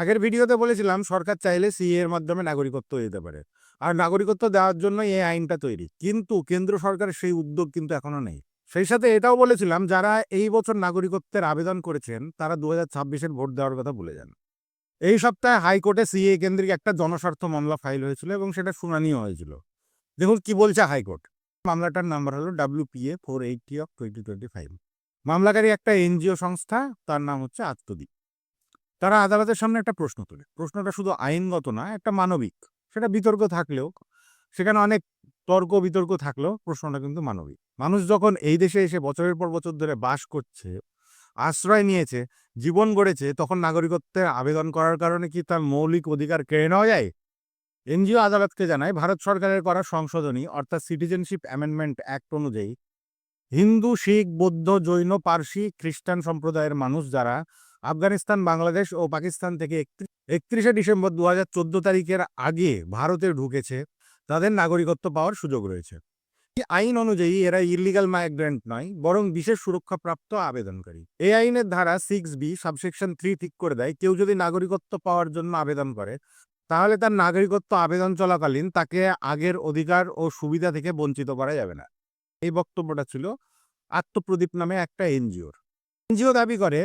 আগের ভিডিওতে বলেছিলাম, সরকার চাইলে সিএ এর মাধ্যমে নাগরিকত্ব দিতে পারে। আর নাগরিকত্ব দেওয়ার জন্য এই আইনটা তৈরি। কিন্তু কেন্দ্র সরকারের সেই উদ্যোগ কিন্তু এখনও নেই। সেই সাথে এটাও বলেছিলাম, যারা এই বছর নাগরিকত্বের আবেদন করেছেন, তারা দু হাজার ছাব্বিশের ভোট দেওয়ার কথা ভুলে যান। এই সপ্তাহে হাইকোর্টে সিএ কেন্দ্রিক একটা জনস্বার্থ মামলা ফাইল হয়েছিল এবং সেটা শুনানিও হয়েছিল। দেখুন কি বলছে হাইকোর্ট। মামলাটার নাম্বার হলো WPA four eighty of twenty twenty five মামলাকারী একটা এনজিও সংস্থা, তার নাম হচ্ছে আত্মদ্বীপ তারা আদালতের সামনে একটা প্রশ্ন তোলে। প্রশ্নটা শুধু আইনগত না, একটা মানবিক। সেটা বিতর্ক থাকলেও, সেখানে অনেক তর্ক বিতর্ক থাকলেও প্রশ্নটা কিন্তু মানবিক। মানুষ যখন এই দেশে এসে বছরের পর বছর ধরে বাস করছে, আশ্রয় নিয়েছে, জীবন গড়েছে, তখন নাগরিকত্বের আবেদন করার কারণে কি তার মৌলিক অধিকার কেড়ে নেওয়া যায়? এনজিও আদালতকে জানায়, ভারত সরকারের করা সংশোধনী, অর্থাৎ সিটিজেনশিপ অ্যামেন্ডমেন্ট অ্যাক্ট অনুযায়ী, হিন্দু, শিখ, বৌদ্ধ, জৈন, পার্সি, খ্রিস্টান সম্প্রদায়ের মানুষ যারা আফগানিস্তান, বাংলাদেশ ও পাকিস্তান থেকে একত্রিশে ডিসেম্বর দু হাজার চোদ্দ তারিখের আগে ভারতে ঢুকেছে। তাদের নাগরিকত্ব পাওয়ার সুযোগ রয়েছে। এই আইন অনুযায়ী এরা ইলিগাল মাইগ্রেন্ট নয়, বরং বিশেষ সুরক্ষাপ্রাপ্ত আবেদনকারী। এই আইনের ধারা সিক্স বি, সাবসেকশন থ্রি ঠিক করে দেয়, কেউ যদি নাগরিকত্ব পাওয়ার জন্য আবেদন করে, তাহলে তার নাগরিকত্ব আবেদন চলাকালীন তাকে আগের অধিকার ও সুবিধা থেকে বঞ্চিত করা যাবে না। এই বক্তব্যটা ছিল আত্মপ্রদীপ নামে একটা এনজিওর। এনজিও দাবি করে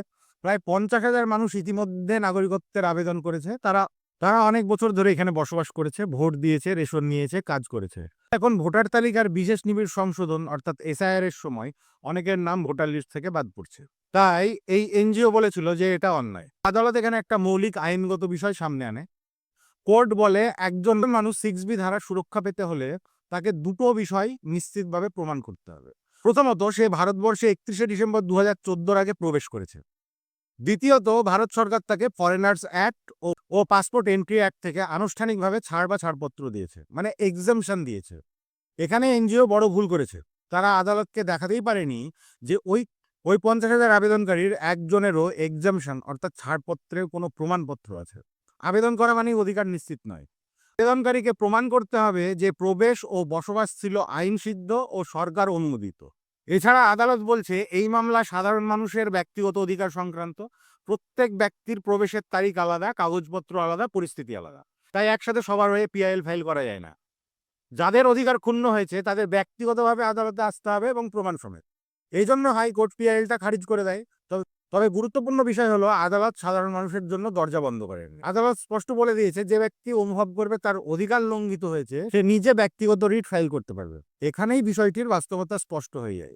প্রায় পঞ্চাশ হাজার মানুষ ইতিমধ্যে নাগরিকত্বের আবেদন করেছে। তারা তারা অনেক বছর ধরে এখানে বসবাস করেছে, ভোট দিয়েছে, রেশন নিয়েছে, কাজ করেছে। এখন ভোটার তালিকার বিশেষ নিবিড় সংশোধন, অর্থাৎ এসআইআর এর সময়, অনেকের নাম ভোটার লিস্ট থেকে বাদ পড়ছে। তাই এই এনজিও বলেছিল যে এটা অন্যায়। আদালত এখানে একটা মৌলিক আইনগত বিষয় সামনে আনে। কোর্ট বলে একজন মানুষ সিক্স বি ধারা সুরক্ষা পেতে হলে তাকে দুটো বিষয় নিশ্চিতভাবে প্রমাণ করতে হবে। প্রথমত, সে ভারতবর্ষে একত্রিশে ডিসেম্বর দু হাজার আগে প্রবেশ করেছে। দ্বিতীয়ত, ভারত সরকার তাকে ফরেনার্স অ্যাক্ট ও পাসপোর্ট এন্ট্রি অ্যাক্ট থেকে আনুষ্ঠানিকভাবে ছাড় বা ছাড়পত্র দিয়েছে মানে এক্সামশন দিয়েছে। এখানে এনজিও বড় ভুল করেছে। তারা আদালতকে দেখাতেই পারেনি যে ওই ওই পঞ্চাশ হাজার আবেদনকারীর একজনেরও এক্সামশন অর্থাৎ ছাড়পত্রের কোনো প্রমাণপত্র আছে। আবেদন করা মানেই অধিকার নিশ্চিত নয়। আবেদনকারীকে প্রমাণ করতে হবে যে প্রবেশ ও বসবাস ছিল আইনসিদ্ধ ও সরকার অনুমোদিত। এছাড়া আদালত বলছে, এই মামলা সাধারণ মানুষের ব্যক্তিগত অধিকার সংক্রান্ত। প্রত্যেক ব্যক্তির প্রবেশের তারিখ আলাদা, কাগজপত্র আলাদা, পরিস্থিতি আলাদা। তাই একসাথে সবার হয়ে পিআইএল ফাইল করা যায় না। যাদের অধিকার ক্ষুণ্ণ হয়েছে, তাদের ব্যক্তিগতভাবে আদালতে আসতে হবে এবং প্রমাণ সমেত। এই জন্য হাইকোর্ট পিআইএলটা খারিজ করে দেয়। তবে গুরুত্বপূর্ণ বিষয় হলো, আদালত সাধারণ মানুষের জন্য দরজা বন্ধ করেন আদালত স্পষ্ট বলে দিয়েছে, যে ব্যক্তি অনুভব করবে তার অধিকার লঙ্ঘিত হয়েছে, সে নিজে ব্যক্তিগত রিট ফাইল করতে পারবে। এখানেই বিষয়টির বাস্তবতা স্পষ্ট হয়ে যায়।